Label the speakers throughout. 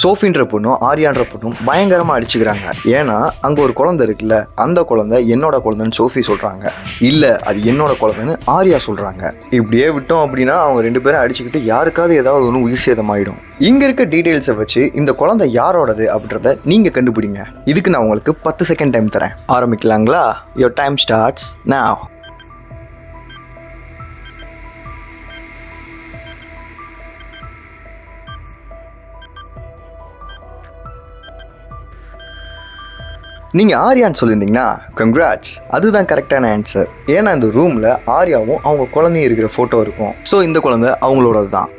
Speaker 1: சோஃபின்ற பொண்ணும் ஆரியான்ற பொண்ணும் பயங்கரமாக அடிச்சுக்கிறாங்க. ஏன்னா அங்கே ஒரு குழந்தை இருக்குல்ல அந்த குழந்தை என்னோட குழந்தைன்னு சோஃபி சொல்கிறாங்க இல்லை அது என்னோட குழந்தைன்னு ஆரியா சொல்கிறாங்க இப்படியே விட்டோம் அப்படின்னா அவங்க ரெண்டு பேரும் அடிச்சுக்கிட்டு யாருக்காவது ஏதாவது ஒன்று உயிர் சேதமாயிடும். இங்கே இருக்க டீட்டெயில்ஸை வச்சு இந்த குழந்தை யாரோடது அப்படின்றத நீங்கள் கண்டுபிடிங்க. இதுக்கு நான் உங்களுக்கு பத்து செகண்ட் டைம் தரேன். ஆரம்பிக்கலாங்களா? யோர் டைம் ஸ்டார்ட்ஸ் நான் நீங்கள் ஆர்யான்னு சொல்லியிருந்தீங்கன்னா கங்க்ராட்ஸ் அதுதான் கரெக்டான ஆன்சர் ஏன்னா இந்த ரூமில் ஆர்யாவும் அவங்க குழந்தையும் இருக்கிற ஃபோட்டோ இருக்கும். ஸோ இந்த குழந்தை அவங்களோடது தான்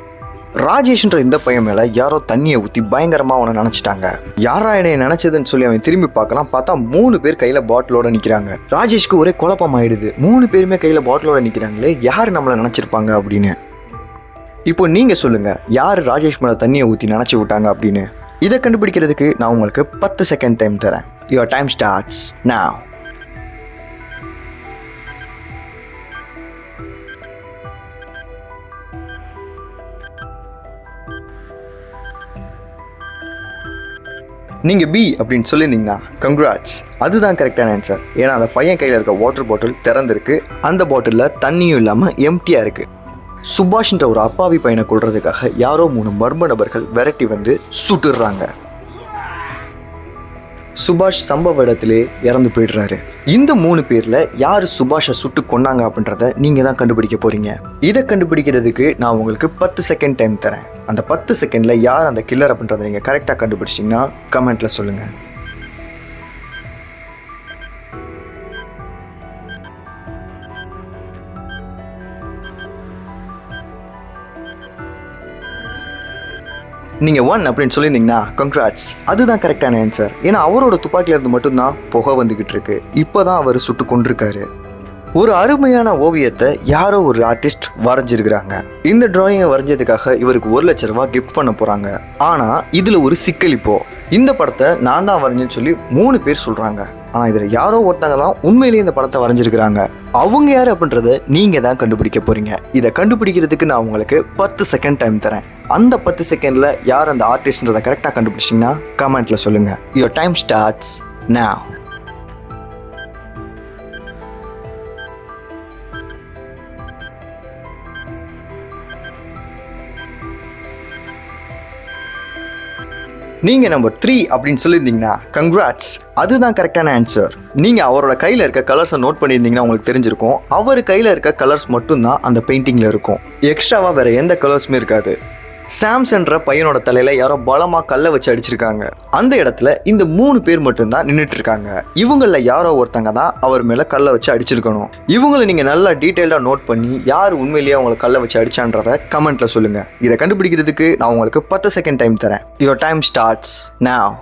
Speaker 1: ராஜேஷ்ன்ற இந்த பையன் மேலே யாரோ தண்ணியை ஊற்றி பயங்கரமாக அவனை நினச்சிட்டாங்க. யாரா என்னை நினச்சதுன்னு சொல்லி அவன் திரும்பி பார்க்கலாம். பார்த்தா மூணு பேர் கையில் பாட்டிலோட நிற்கிறாங்க ராஜேஷ்க்கு ஒரே குழப்பம் ஆயிடுது மூணு பேருமே கையில் பாட்டிலோட நிற்கிறாங்களே யார் நம்மளை நினச்சிருப்பாங்க அப்படின்னு. இப்போ நீங்கள் சொல்லுங்கள் யார் ராஜேஷ் மேலே தண்ணியை ஊற்றி நினச்சி விட்டாங்க அப்படின்னு. இதை கண்டுபிடிக்கிறதுக்கு நான் உங்களுக்கு பத்து செகண்ட் டைம் தரேன். Your time starts now. நீங்கள் பி அப்படின்னு சொல்லியிருந்தீங்கன்னா கங்க்ராட்ஸ் அதுதான் கரெக்டான ஆன்சர் ஏன்னா அந்த பையன் கையில் இருக்க வாட்டர் பாட்டில் திறந்திருக்கு. அந்த பாட்டிலில் தண்ணியும் இல்லாமல் எம்டியாக இருக்குது சுபாஷ்ன்ற ஒரு அப்பாவி பையனை கொள்றதுக்காக யாரோ மூணு மர்ம நபர்கள் விரட்டி வந்து சுட்டுடுறாங்க சுபாஷ் சம்பவ இடத்திலே இறந்து போயிடுறாரு. இந்த மூணு பேர்ல யார் சுபாஷை சுட்டு கொன்னாங்க அப்படின்றத நீங்க தான் கண்டுபிடிக்க போறீங்க. இதை கண்டுபிடிக்கிறதுக்கு நான் உங்களுக்கு பத்து செகண்ட் டைம் தரேன். அந்த பத்து செகண்ட்ல யார் அந்த கில்லர் அப்படின்றத நீங்க கரெக்டாக கண்டுபிடிச்சிங்கன்னா கமெண்ட்ல சொல்லுங்க. நீங்க ஒன் அப்படின்னு சொல்லியிருந்தீங்கன்னா கங்க்ராட்ஸ் அதுதான் கரெக்டான ஆன்சர் ஏன்னா அவரோட துப்பாக்கில இருந்து மட்டும்தான் புகை வந்துகிட்டு இருக்கு. இப்போதான் அவர் சுட்டு கொண்டிருக்காரு ஒரு அருமையான ஓவியத்தை யாரோ ஒரு ஆர்டிஸ்ட் வரைஞ்சிருக்கிறாங்க. இந்த டிராயிங்கை வரைஞ்சதுக்காக இவருக்கு ஒரு லட்ச ரூபா கிஃப்ட் பண்ண போறாங்க. ஆனா இதுல ஒரு சிக்கல் இப்போ. இந்த படத்தை நான் தான் வரைஞ்சேன்னு சொல்லி மூணு பேர் சொல்றாங்க. ஆனா இதுல யாரோ ஒருத்தங்க தான் உண்மையிலேயே இந்த படத்தை வரைஞ்சிருக்கிறாங்க. அவங்க யார் அப்படின்றத நீங்க தான் கண்டுபிடிக்க போறீங்க. இதை கண்டுபிடிக்கிறதுக்கு நான் உங்களுக்கு பத்து செகண்ட் டைம் தரேன். அந்த பத்து செகண்ட்ல யார் அந்த ஆர்டிஸ்ட்ன்றதை கரெக்டாக கண்டுபிடிச்சிங்கன்னா கமெண்ட்ல சொல்லுங்க. யுவர் டைம் ஸ்டார்ட்ஸ் நான் நீங்கள் நம்பர் த்ரீ அப்படின்னு சொல்லியிருந்தீங்கன்னா கங்க்ராட்ஸ் அதுதான் கரெக்டான ஆன்சர் நீங்கள் அவரோட கையில் இருக்க கலர்ஸை நோட் பண்ணியிருந்தீங்கன்னா உங்களுக்கு தெரிஞ்சிருக்கும். அவர் கையில் இருக்க கலர்ஸ் மட்டும்தான் அந்த பெயிண்டிங்கில் இருக்கும். எக்ஸ்ட்ராவாக வேறு எந்த கலர்ஸுமே இருக்காது. சாம்சன்ற பையனோட தலையில யாரோ பலமா கல்லை வச்சு அடிச்சிருக்காங்க. அந்த இடத்துல இந்த மூணு பேர் மட்டும்தான் நின்றுட்டு இருக்காங்க இவங்கள யாரோ ஒருத்தங்க தான் அவர் மேல கல்லை வச்சு அடிச்சிருக்கணும். இவங்களை நீங்க நல்லா டீட்டெயில்டா நோட் பண்ணி யார் உண்மையிலேயே அவங்களை கல்லை வச்சு அடிச்சான்றத கமெண்ட்ல சொல்லுங்க. இதை கண்டுபிடிக்கிறதுக்கு நான் உங்களுக்கு பத்து செகண்ட் டைம் தரேன். Your time starts now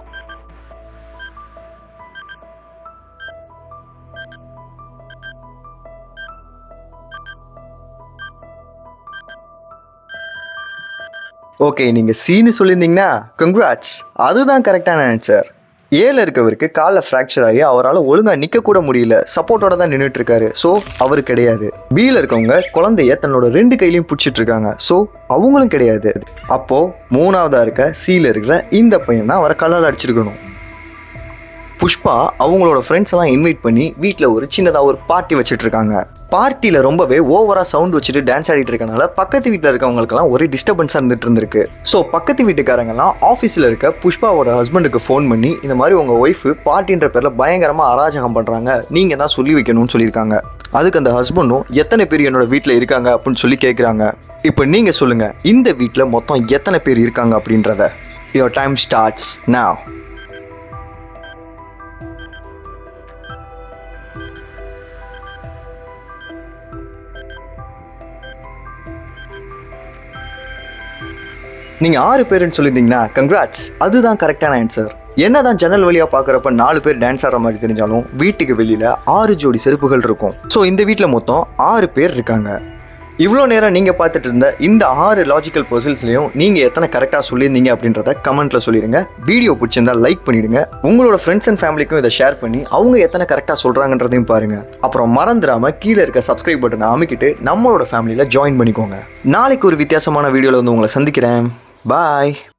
Speaker 1: okay நீங்கள் சீனு சொல்லியிருந்தீங்கன்னா கங்க்ராட்ஸ் அதுதான் கரெக்டான ஆன்சர் ஏல இருக்கவருக்கு காலில் ஃப்ராக்சர் ஆகி அவரால் ஒழுங்காக நிற்க கூட முடியல. சப்போர்ட்டோட தான் நின்றுட்டு இருக்காரு ஸோ அவர் கிடையாது. பியில் இருக்கவங்க குழந்தைய தன்னோட ரெண்டு கையிலையும் பிடிச்சிட்டு இருக்காங்க ஸோ அவங்களும் கிடையாது. அப்போ மூணாவதாக இருக்க சீல இருக்கிற இந்த பையன் தான் அவரை கல்லால் அடிச்சிருக்கணும். புஷ்பா அவங்களோட ஃப்ரெண்ட்ஸ் எல்லாம் இன்வைட் பண்ணி வீட்டில் ஒரு சின்னதாக ஒரு பார்ட்டி வச்சுட்டு இருக்காங்க பார்ட்டியில் ரொம்பவே ஓவராக சவுண்ட் வச்சுட்டு டான்ஸ் ஆடிட்டு இருக்கனால பக்கத்து வீட்டில் இருக்கவங்களுக்கெல்லாம் ஒரே டிஸ்டர்பன்ஸாக இருந்துட்டு இருந்திருக்கு. ஸோ பக்கத்து வீட்டுக்காரங்கெல்லாம் ஆஃபீஸில் இருக்க புஷ்பாவோட ஹஸ்பண்டுக்கு ஃபோன் பண்ணி இந்த மாதிரி உங்கள் ஒய்ஃபு பார்ட்டின்ற பேரில் பயங்கரமாக அராஜகம் பண்ணுறாங்க நீங்கள் தான் சொல்லி வைக்கணும்னு சொல்லியிருக்காங்க. அதுக்கு அந்த ஹஸ்பண்டும் எத்தனை பேர் என்னோட வீட்டில் இருக்காங்க? அப்படின்னு சொல்லி கேட்குறாங்க இப்போ நீங்கள் சொல்லுங்கள் இந்த வீட்டில் மொத்தம் எத்தனை பேர் இருக்காங்க? அப்படின்றத. யோர் டைம் ஸ்டார்ட்ஸ் நான் நீங்க ஆறு பேருன்னு சொல்லியிருந்தீங்கன்னா கங்க்ராட்ஸ் அதுதான் கரெக்டான ஆன்சர் என்னதான் ஜன்னல் வழியா பார்க்குறப்ப நாலு பேர் டான்ஸ் ஆடுற மாதிரி தெரிஞ்சாலும் வீட்டுக்கு வெளியில ஆறு ஜோடி செருப்புகள் இருக்கும். ஸோ இந்த வீட்டில் மொத்தம் ஆறு பேர் இருக்காங்க. இவ்வளோ நேரம் நீங்கள் பார்த்துட்டு இருந்த இந்த ஆறு லாஜிக்கல் பர்சன்ஸ்லையும் நீங்கள் எத்தனை கரெக்டாக சொல்லியிருந்தீங்க அப்படின்றத கமெண்ட்டில் சொல்லிடுங்க வீடியோ பிடிச்சிருந்தா லைக் பண்ணிடுங்க. உங்களோட ஃப்ரெண்ட்ஸ் அண்ட் ஃபேமிலிக்கும் இதை ஷேர் பண்ணி அவங்க எத்தனை கரெக்டாக சொல்கிறாங்கன்றதையும் பாருங்க. அப்புறம் மறந்துடாமல் கீழே இருக்க சப்ஸ்கிரைப் பட்டனை அமைக்கிட்டு நம்மளோட ஃபேமிலியில் ஜாயின் பண்ணிக்கோங்க. நாளைக்கு ஒரு வித்தியாசமான வீடியோவில் வந்து உங்களை சந்திக்கிறேன். Bye!